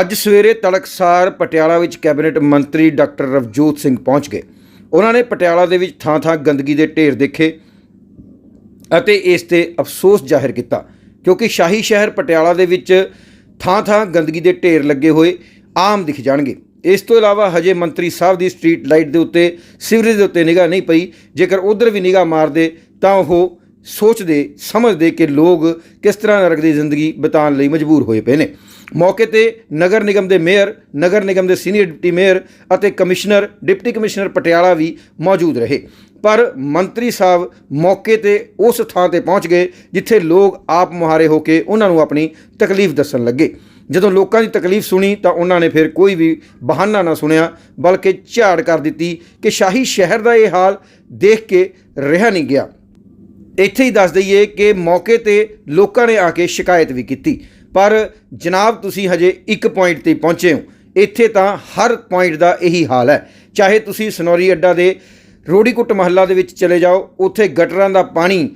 ਅੱਜ ਸਵੇਰੇ ਤੜਕਸਾਰ ਪਟਿਆਲਾ ਵਿੱਚ ਕੈਬਨਿਟ ਮੰਤਰੀ ਡਾਕਟਰ ਰਵਜੋਤ ਸਿੰਘ ਪਹੁੰਚ ਗਏ। ਉਹਨਾਂ ਨੇ ਪਟਿਆਲਾ ਦੇ ਵਿੱਚ ਥਾਂ-ਥਾਂ ਗੰਦਗੀ ਦੇ ਢੇਰ ਦੇਖੇ ਅਤੇ ਇਸ ਤੇ ਅਫਸੋਸ ਜ਼ਾਹਿਰ ਕੀਤਾ, ਕਿਉਂਕਿ ਸ਼ਾਹੀ ਸ਼ਹਿਰ ਪਟਿਆਲਾ ਦੇ ਵਿੱਚ ਥਾਂ-ਥਾਂ ਗੰਦਗੀ ਦੇ ਢੇਰ ਲੱਗੇ ਹੋਏ ਆਮ ਦਿਖ ਜਾਣਗੇ। ਇਸ ਤੋਂ ਇਲਾਵਾ ਹਜੇ ਮੰਤਰੀ ਸਾਹਿਬ ਦੀ ਸਟਰੀਟ ਲਾਈਟ ਦੇ ਉੱਤੇ ਸੀਵਰੇਜ ਦੇ ਉੱਤੇ ਨਿਗਾਹ ਨਹੀਂ ਪਈ। ਜੇਕਰ ਉਧਰ ਵੀ ਨਿਗਾਹ ਮਾਰਦੇ ਤਾਂ ਉਹ ਸੋਚਦੇ, ਸਮਝਦੇ ਕਿ ਲੋਕ ਕਿਸ ਤਰ੍ਹਾਂ ਨਰਕ ਦੀ ਜ਼ਿੰਦਗੀ ਬਿਤਾਉਣ ਲਈ ਮਜਬੂਰ ਹੋਏ ਪਏ ਨੇ। ਮੌਕੇ ਤੇ ਨਗਰ ਨਿਗਮ ਦੇ ਮੇਅਰ, ਨਗਰ ਨਿਗਮ ਦੇ ਸੀਨੀਅਰ ਡਿਪਟੀ ਮੇਅਰ ਅਤੇ ਕਮਿਸ਼ਨਰ, ਡਿਪਟੀ ਕਮਿਸ਼ਨਰ ਪਟਿਆਲਾ ਵੀ ਮੌਜੂਦ ਰਹੇ। ਪਰ ਮੰਤਰੀ ਸਾਹਿਬ ਮੌਕੇ ਤੇ ਉਸ ਥਾਂ ਤੇ ਪਹੁੰਚ ਗਏ ਜਿੱਥੇ ਲੋਕ ਆਪ ਮੁਹਾਰੇ ਹੋ ਕੇ ਉਹਨਾਂ ਨੂੰ ਆਪਣੀ ਤਕਲੀਫ ਦੱਸਣ ਲੱਗੇ। ਜਦੋਂ ਲੋਕਾਂ ਦੀ ਤਕਲੀਫ ਸੁਣੀ ਤਾਂ ਉਹਨਾਂ ਨੇ ਫਿਰ ਕੋਈ ਵੀ ਬਹਾਨਾ ਨਾ ਸੁਣਿਆ, ਬਲਕਿ ਝਾੜ ਕਰ ਦਿੱਤੀ ਕਿ ਸ਼ਾਹੀ ਸ਼ਹਿਰ ਦਾ ਇਹ ਹਾਲ ਦੇਖ ਕੇ ਰਿਹਾ ਨਹੀਂ ਗਿਆ। ਇੱਥੇ ਹੀ ਦੱਸ ਦਈਏ ਕਿ ਮੌਕੇ ਤੇ ਲੋਕਾਂ ਨੇ ਆ ਕੇ ਸ਼ਿਕਾਇਤ ਵੀ ਕੀਤੀ। ਪਰ ਜਨਾਬ, ਤੁਸੀਂ ਹਜੇ ਇੱਕ ਪੁਆਇੰਟ ਤੇ ਪਹੁੰਚੇ ਹੋ। ਇੱਥੇ ਤਾਂ ਹਰ ਪੁਆਇੰਟ ਦਾ ਇਹੀ ਹਾਲ ਹੈ। ਚਾਹੇ ਤੁਸੀਂ ਸਨੌਰੀ ਅੱਡਾ ਦੇ ਰੋੜੀਕੁੱਟ ਮਹੱਲਾ ਦੇ ਵਿੱਚ ਚਲੇ ਜਾਓ, ਉੱਥੇ ਗਟਰਾਂ ਦਾ ਪਾਣੀ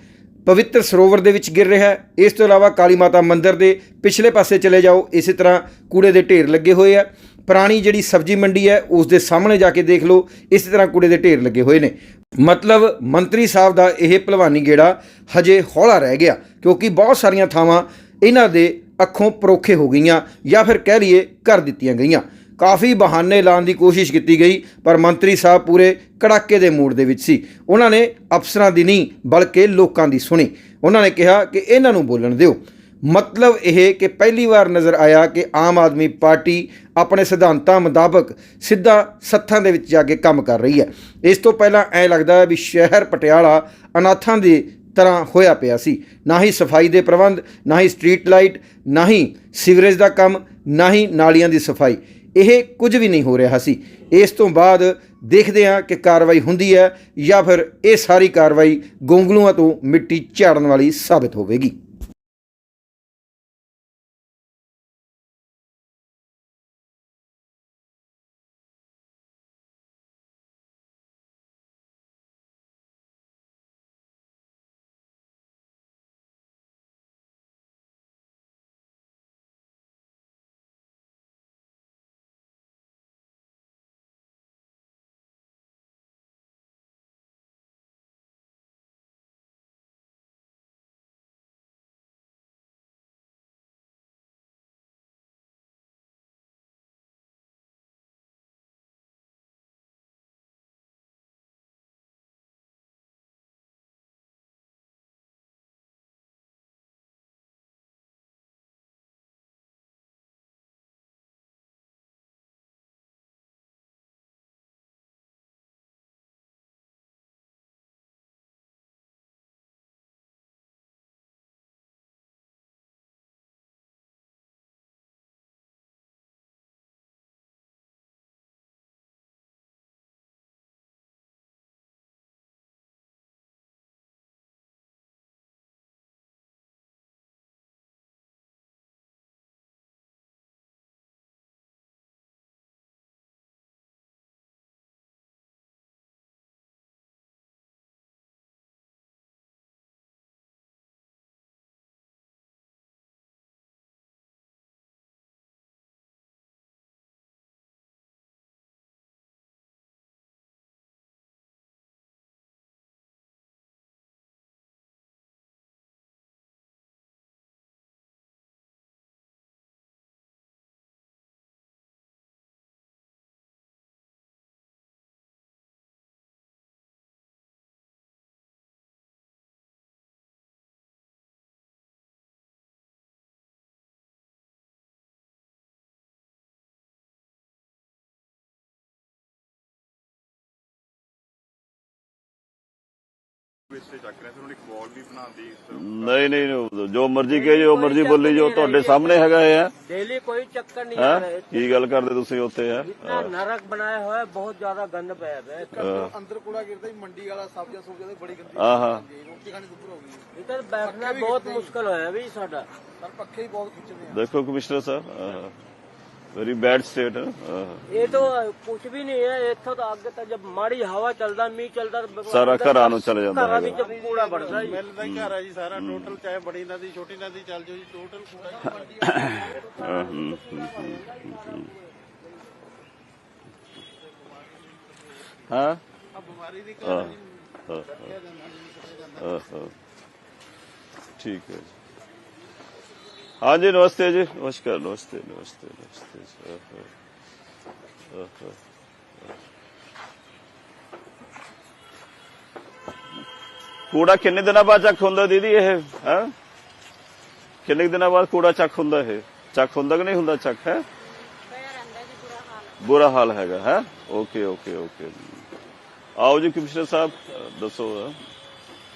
ਪਵਿੱਤਰ ਸਰੋਵਰ ਦੇ ਵਿੱਚ ਗਿਰ ਰਿਹਾ ਹੈ। ਇਸ ਤੋਂ ਇਲਾਵਾ ਕਾਲੀ ਮਾਤਾ ਮੰਦਿਰ ਦੇ ਪਿਛਲੇ ਪਾਸੇ ਚਲੇ ਜਾਓ, ਇਸੇ ਤਰ੍ਹਾਂ ਕੂੜੇ ਦੇ ਢੇਰ ਲੱਗੇ ਹੋਏ ਆ। ਪੁਰਾਣੀ ਜਿਹੜੀ ਸਬਜ਼ੀ ਮੰਡੀ ਹੈ, ਉਸ ਦੇ ਸਾਹਮਣੇ ਜਾ ਕੇ ਦੇਖ ਲਓ, ਇਸੇ ਤਰ੍ਹਾਂ ਕੂੜੇ ਦੇ ਢੇਰ ਲੱਗੇ ਹੋਏ ਨੇ। ਮਤਲਬ ਮੰਤਰੀ ਸਾਹਿਬ ਦਾ ਇਹ ਭਲਵਾਨੀ ਗੇੜਾ ਹਜੇ ਹੌਲਾ ਰਹਿ ਗਿਆ, ਕਿਉਂਕਿ ਬਹੁਤ ਸਾਰੀਆਂ ਥਾਵਾਂ ਇਹਨਾਂ ਦੇ ਅੱਖੋਂ ਪਰੋਖੇ ਹੋ ਗਈਆਂ ਜਾਂ ਫਿਰ ਕਹਿ ਲਈਏ ਕਰ ਦਿੱਤੀਆਂ ਗਈਆਂ। ਕਾਫੀ ਬਹਾਨੇ ਲਾਉਣ ਦੀ ਕੋਸ਼ਿਸ਼ ਕੀਤੀ ਗਈ, ਪਰ ਮੰਤਰੀ ਸਾਹਿਬ ਪੂਰੇ ਕੜਾਕੇ ਦੇ ਮੂਡ ਦੇ ਵਿੱਚ ਸੀ। ਉਹਨਾਂ ਨੇ ਅਫਸਰਾਂ ਦੀ ਨਹੀਂ ਬਲਕਿ ਲੋਕਾਂ ਦੀ ਸੁਣੀ। ਉਹਨਾਂ ਨੇ ਕਿਹਾ ਕਿ ਇਹਨਾਂ ਨੂੰ ਬੋਲਣ ਦਿਓ। ਮਤਲਬ ਇਹ ਕਿ ਪਹਿਲੀ ਵਾਰ ਨਜ਼ਰ ਆਇਆ ਕਿ ਆਮ ਆਦਮੀ ਪਾਰਟੀ ਆਪਣੇ ਸਿਧਾਂਤਾਂ ਮੁਤਾਬਕ ਸਿੱਧਾ ਸੱਥਾਂ ਦੇ ਵਿੱਚ ਜਾ ਕੇ ਕੰਮ ਕਰ ਰਹੀ ਹੈ। ਇਸ ਤੋਂ ਪਹਿਲਾਂ ਐ ਲੱਗਦਾ ਹੈ ਵੀ ਸ਼ਹਿਰ ਪਟਿਆਲਾ ਅਨਾਥਾਂ ਦੀ ਤਰ੍ਹਾਂ ਹੋਇਆ ਪਿਆ ਸੀ। ਨਾ ਹੀ ਸਫ਼ਾਈ ਦੇ ਪ੍ਰਬੰਧ, ਨਾ ਹੀ ਸਟਰੀਟ ਲਾਈਟ, ਨਾ ਹੀ ਸੀਵਰੇਜ ਦਾ ਕੰਮ, ਨਾ ਹੀ ਨਾਲੀਆਂ ਦੀ ਸਫ਼ਾਈ। ਇਹ ਕੁਝ ਵੀ ਨਹੀਂ ਹੋ ਰਿਹਾ ਸੀ। ਇਸ ਤੋਂ ਬਾਅਦ ਦੇਖਦੇ ਹਾਂ ਕਿ ਕਾਰਵਾਈ ਹੁੰਦੀ ਹੈ ਜਾਂ ਫਿਰ ਇਹ ਸਾਰੀ ਕਾਰਵਾਈ ਗੋਂਗਲੂਆਂ ਤੋਂ ਮਿੱਟੀ ਝਾੜਨ ਵਾਲੀ ਸਾਬਿਤ ਹੋਵੇਗੀ। ਨਹੀਂ ਨਹੀਂ ਜੋ ਮਰਜ਼ੀ ਕਹੇ ਜੋ ਮਰਜ਼ੀ ਬੋਲੀ ਜੋ ਤੁਹਾਡੇ ਸਾਹਮਣੇ ਹੈਗਾ ਹੈ। ਡੇਲੀ ਕੋਈ ਚੱਕਰ ਨਹੀਂ ਕੀ ਗੱਲ ਕਰਦੇ ਤੁਸੀਂ ਉੱਥੇ ਹੈ? ਨਰਕ ਬਣਾਇਆ ਹੋਇਆ ਬਹੁਤ ਜ਼ਿਆਦਾ ਗੰਦ ਪਿਆ ਹੈ। ਅੰਦਰ ਕੂੜਾ ਗਿਰਦਾ ਮੰਡੀ ਵਾਲਾ ਸਬਜ਼ੀਆਂ ਸੁਬਜ਼ੀਆਂ ਦੀ ਬੜੀ ਗੰਦੀ ਆਹਾ ਰੋਟੀ ਖਾਣੀ ਦੁੱਪਰ ਹੋ ਗਈ। ਇਧਰ ਬੈਠਣਾ ਬਹੁਤ ਮੁਸ਼ਕਲ ਹੋਇਆ ਵੀ ਸਾਡਾ। ਸਰ ਦੇਖੋ ਕਮਿਸ਼ਨਰ ਸਾਹਿਬ ਆਹਾ। ਵੈਰੀ ਬੈਡ ਸਟੇਟ ये तो कुछ भी नहीं है इतो तो आगे तक जब माड़ी हवा चलता मीह चलता तो ਸਾਰਾ ਘਰਾਂ ਨੂੰ ਚਲੇ ਜਾਂਦਾ ਘਰਾਂ ਹੈਗਾ ਵਿੱਚ ਕੂੜਾ ਵੜਦਾ ਜੀ ਮਿਲ ਦਾ ਹੀ ਘਰ ਹੈ ਜੀ ਸਾਰਾ ਟੋਟਲ ਚਾਹੇ ਬੜੀ ਨਦੀ ਛੋਟੀ ਨਦੀ ਚੱਲ ਜਾਓ ਜੀ ਟੋਟਲ ਕੂੜਾ ਜੀ ਮੰਡੀ ਹਾਂ, ਹਮ, ਹਮ, ਹਮ, ਹਮ। ਹਾਂ ਆ ਬਿਮਾਰੀ ਦੀ ਹਾਂ, ਹਾਂ, ਹਾਂ, ਹਾਂ। ਠੀਕ ਹੈ ਜੀ ਹਾਂਜੀ ਨਮਸਤੇ ਜੀ। ਨਮਸਕਾਰ ਨਮਸਤੇ ਨਮਸਤੇ ਨਮਸਤੇ ਕੂੜਾ ਕਿੰਨੇ ਦਿਨਾਂ ਬਾਅਦ ਚੱਕ ਹੁੰਦਾ ਦੀਦੀ ਇਹ ਹਾਂ? ਕਿੰਨੇ ਦਿਨਾਂ ਬਾਅਦ ਕੂੜਾ ਚੱਕ ਹੁੰਦਾ ਇਹ? ਚੱਕ ਹੁੰਦਾ ਕਿ ਨਹੀਂ ਹੁੰਦਾ ਚੱਕ ਹੈ? ਬੁਰਾ ਹਾਲ ਹੈਗਾ ਹੈ? Okay okay okay. ਆਓ ਜੀ ਕਮਿਸ਼ਨਰ ਸਾਹਿਬ ਦੱਸੋ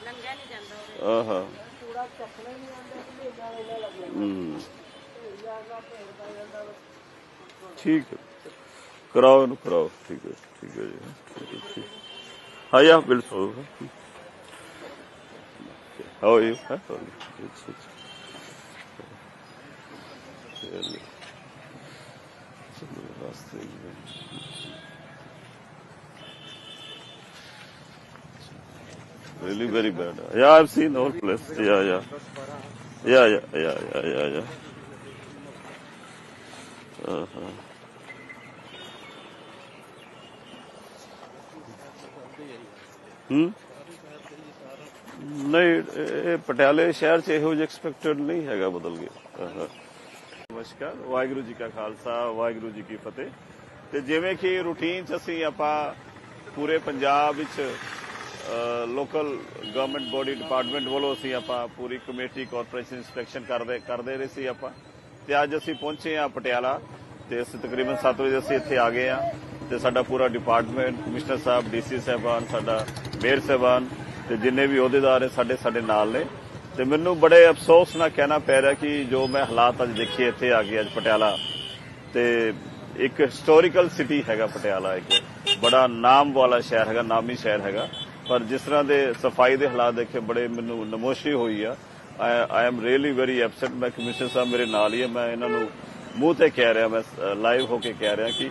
ਲੰਘਿਆ ਨਹੀਂ ਜਾਂਦਾ ਆਹਾ ਕੂੜਾ ਚੱਕਣਾ ਨਹੀਂ ਹਮ। ਠੀਕ ਹੈ ਕਰਾਓ ਇਹਨੂੰ ਕਰਾਓ ਠੀਕ ਹੈ ਠੀਕ ਹੈ ਜੀ ਠੀਕ ਹੈ, ਠੀਕ ਹਾਂ ਯਾ ਬਿਲਕੁਲ how are you it's it's ਚਲੋ ਚਲੋ ਰਾਸਤੇ ਵਿੱਚ really very bad. Yeah, I've seen all place. Yeah, yeah. Yeah, yeah, yeah, yeah, yeah, yeah. Uh-huh. ਹੂੰ ਨਹੀਂ ਇਹ ਪਟਿਆਲੇ ਸ਼ਹਿਰ ਚ ਇਹੋ ਜਿਹਾ ਐਕਸਪੈਕਟਡ ਨਹੀਂ ਹੈਗਾ ਬਦਲ ਗਿਆ ਆਹਾ। ਨਮਸਕਾਰ ਵਾਹਿਗੁਰੂ ਜੀ ਕਾ ਖਾਲਸਾ ਵਾਹਿਗੁਰੂ ਜੀ ਕੀ ਫਤਿਹ ਤੇ ਜਿਵੇਂ ਕਿ ਰੁਟੀਨ ਚ ਅਸੀਂ ਆਪਾਂ ਪੂਰੇ ਪੰਜਾਬ ਵਿੱਚ ਲੋਕਲ ਗਵਰਨਮੈਂਟ ਬੋਡੀ ਡਿਪਾਰਟਮੈਂਟ ਵੱਲੋਂ ਅਸੀਂ ਆਪਾਂ ਪੂਰੀ ਕਮੇਟੀ ਕਾਰਪੋਰੇਸ਼ਨ ਇਨਸਪੈਕਸ਼ਨ ਕਰਦੇ ਕਰਦੇ ਰਹੇ ਸੀ ਆਪਾਂ। ਤੇ ਅੱਜ ਅਸੀਂ ਪਹੁੰਚੇ ਆ ਪਟਿਆਲਾ। ਤੇ ਅਸੀਂ ਤਕਰੀਬਨ 7 ਵਜੇ ਅਸੀਂ ਇੱਥੇ ਆ ਗਏ ਆ ਤੇ ਸਾਡਾ ਪੂਰਾ ਡਿਪਾਰਟਮੈਂਟ ਕਮਿਸ਼ਨਰ ਸਾਹਿਬ ਡੀਸੀ ਸਾਹਿਬਾਨ, ਸਾਡਾ ਮੇਅਰ ਸਾਹਿਬਾਨ ਤੇ ਜਿੰਨੇ ਵੀ ਅਹੁਦੇਦਾਰ ਸਾਡੇ ਸਾਡੇ ਨਾਲ ਨੇ। ਤੇ ਮੈਨੂੰ ਬੜੇ ਅਫਸੋਸ ਨਾਲ ਕਹਿਣਾ ਪੈ ਰਿਹਾ ਕਿ ਜੋ ਮੈਂ ਹਾਲਾਤ ਅੱਜ ਦੇਖੇ, ਇੱਥੇ ਆ ਕੇ ਅੱਜ ਪਟਿਆਲਾ। ਤੇ ਇੱਕ ਹਿਸਟੋਰੀਕਲ ਸਿਟੀ ਹੈਗਾ ਪਟਿਆਲਾ ਇੱਕ। ਬੜਾ ਨਾਮ ਵਾਲਾ ਸ਼ਹਿਰ ਹੈਗਾ, ਨਾਮੀ ਸ਼ਹਿਰ ਹੈਗਾ। ਪਰ ਜਿਸ ਤਰ੍ਹਾਂ ਦੇ ਸਫ਼ਾਈ ਦੇ ਹਾਲਾਤ ਦੇਖੇ ਬੜੇ ਮੈਨੂੰ ਨਮੋਸ਼ੀ ਹੋਈ ਆ। I am really very upset ਮੈਂ ਕਮਿਸ਼ਨਰ ਸਾਹਿਬ ਮੇਰੇ ਨਾਲ ਹੀ ਹੈ ਮੈਂ ਇਹਨਾਂ ਨੂੰ ਮੂੰਹ ਤੇ ਕਹਿ ਰਿਹਾ ਮੈਂ ਲਾਈਵ ਹੋ ਕੇ ਕਹਿ ਰਿਹਾ ਕਿ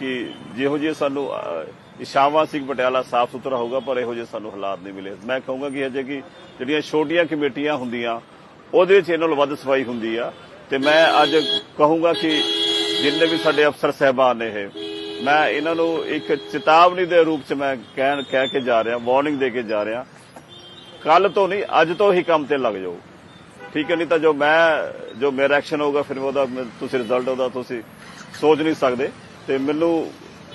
ਕਿ ਜਿਹੋ ਜਿਹੇ ਸਾਨੂੰ ਅਹ, ਇਸ਼ਾਵਾ ਸਿੰਘ ਪਟਿਆਲਾ ਸਾਫ਼ ਸੁਥਰਾ ਹੋਊਗਾ ਪਰ ਇਹੋ ਜਿਹੇ ਸਾਨੂੰ ਹਾਲਾਤ ਨਹੀਂ ਮਿਲੇ। ਮੈਂ ਕਹੂੰਗਾ ਕਿ ਅਜੇ ਕਿ ਜਿਹੜੀਆਂ ਛੋਟੀਆਂ ਕਮੇਟੀਆਂ ਹੁੰਦੀਆਂ ਉਹਦੇ ਵਿੱਚ ਇਹਨਾਂ ਨੂੰ ਵੱਧ ਸਫ਼ਾਈ ਹੁੰਦੀ ਆ। ਤੇ ਮੈਂ ਅੱਜ ਕਹੂੰਗਾ ਕਿ ਜਿੰਨੇ ਵੀ ਸਾਡੇ ਅਫਸਰ ਸਹਿਬਾਨ ਨੇ ਇਹ ਮੈਂ ਇਹਨਾਂ ਨੂੰ ਇੱਕ ਚੇਤਾਵਨੀ ਦੇ ਰੂਪ ਚ ਮੈਂ ਕਹਿਣ ਕਹਿ ਕੇ ਜਾ ਰਿਹਾ ਵਾਰਨਿੰਗ ਦੇ ਕੇ ਜਾ ਰਿਹਾ। ਕੱਲ ਤੋਂ ਨਹੀਂ, ਅੱਜ ਤੋਂ ਹੀ ਕੰਮ ਤੇ ਲੱਗ ਜਾਓ। ਠੀਕ ਹੈ, ਨਹੀਂ ਤਾਂ ਜੋ ਮੈਂ ਜੋ ਮੇਰਾ ਐਕਸ਼ਨ ਹੋਊਗਾ, ਫਿਰ ਉਹਦਾ ਤੁਸੀਂ ਰਿਜ਼ਲਟ ਉਹਦਾ ਤੁਸੀਂ ਸੋਚ ਨਹੀਂ ਸਕਦੇ। ਤੇ ਮੈਨੂੰ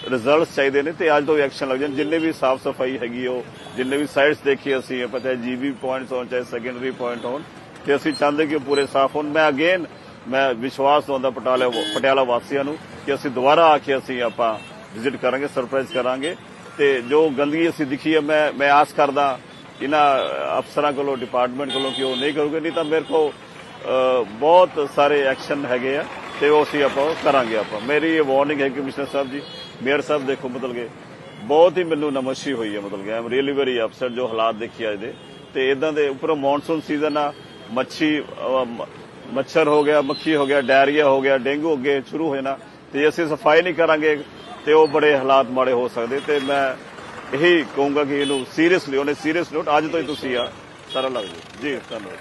ਰਿਜ਼ਲਟਸ ਚਾਹੀਦੇ ਨੇ ਤੇ ਅੱਜ ਤੋਂ ਐਕਸ਼ਨ ਲੱਗ ਜਾਣ। ਜਿੰਨੇ ਵੀ ਸਾਫ਼ ਸਫ਼ਾਈ ਹੈਗੀ ਉਹ, ਜਿੰਨੇ ਵੀ ਸਾਈਟਸ ਦੇਖੀ ਅਸੀਂ ਪਤਾ ਹੈ ਜੀਬੀ ਪੁਆਇੰਟਸ ਹੋਣ, ਚਾਹੇ ਸੈਕੰਡਰੀ ਪੁਆਇੰਟ ਹੋਣ, ਤੇ ਅਸੀਂ ਚਾਹੁੰਦੇ ਕਿ ਉਹ ਪੂਰੇ ਸਾਫ਼ ਹੋਣ। ਮੈਂ ਅਗੇਨ ਮੈਂ ਵਿਸ਼ਵਾਸ ਦਵਾਉਂਦਾ ਪਟਿਆਲਾ ਪਟਿਆਲਾ ਵਾਸੀਆਂ ਨੂੰ ਕਿ ਅਸੀਂ ਦੁਬਾਰਾ ਆ ਕੇ ਅਸੀਂ ਆਪਾਂ ਵਿਜ਼ਿਟ ਕਰਾਂਗੇ ਸਰਪ੍ਰਾਈਜ਼ ਕਰਾਂਗੇ। ਤੇ ਜੋ ਗੰਦਗੀ ਅਸੀਂ ਦਿਖੀ ਹੈ, ਮੈਂ ਮੈਂ ਆਸ ਕਰਦਾ ਇਹਨਾਂ ਅਫਸਰਾਂ ਕੋਲੋਂ ਡਿਪਾਰਟਮੈਂਟ ਕੋਲੋਂ ਕਿ ਉਹ ਨਹੀਂ ਕਰੋਗੇ। ਨਹੀਂ ਤਾਂ ਮੇਰੇ ਕੋ ਬਹੁਤ ਸਾਰੇ ਐਕਸ਼ਨ ਹੈਗੇ ਆ ਤੇ ਉਹ ਅਸੀਂ ਆਪਾਂ ਕਰਾਂਗੇ ਆਪਾਂ। ਮੇਰੀ ਇਹ ਵਾਰਨਿੰਗ ਹੈ ਕਮਿਸ਼ਨਰ ਸਾਹਿਬ ਜੀ, ਮੇਅਰ ਸਾਹਿਬ ਦੇਖੋ ਮਤਲਬ ਕਿ ਬਹੁਤ ਹੀ ਮੈਨੂੰ ਨਮਸ਼ੀ ਹੋਈ ਹੈ ਮਤਲਬ ਕਿ ਆਮ ਰੀਅਲੀ ਵੈਰੀ ਅਪਸੈਟ ਜੋ ਹਾਲਾਤ ਦੇਖੀ ਅੱਜ ਦੇ। ਤੇ ਇਦਾਂ ਦੇ ਉੱਪਰੋਂ ਮੌਨਸੂਨ ਸੀਜ਼ਨ ਆ, ਮੱਛੀ ਮੱਛਰ ਹੋ ਗਿਆ, ਮੱਖੀ ਹੋ ਗਿਆ, ਡਾਇਰੀਆ ਹੋ ਗਿਆ, ਡੇਂਗੂ ਅੱਗੇ ਸ਼ੁਰੂ ਹੋ ਜਾਣਾ। ਤੇ ਅਸੀਂ ਸਫ਼ਾਈ ਨਹੀਂ ਕਰਾਂਗੇ ਤੇ ਉਹ ਬੜੇ ਹਾਲਾਤ ਮਾੜੇ ਹੋ ਸਕਦੇ ਤੇ ਮੈਂ ਇਹੀ ਕਹੂੰਗਾ ਕਿ ਇਹਨੂੰ ਸੀਰੀਅਸਲੀ ਉਹਨੇ ਸੀਰੀਅਸ ਨੋਟ ਅੱਜ ਤੋਂ ਹੀ ਤੁਸੀਂ ਆ, ਸਾਰਾ ਲੱਗ ਜਾਓ ਜੀ, ਧੰਨਵਾਦ।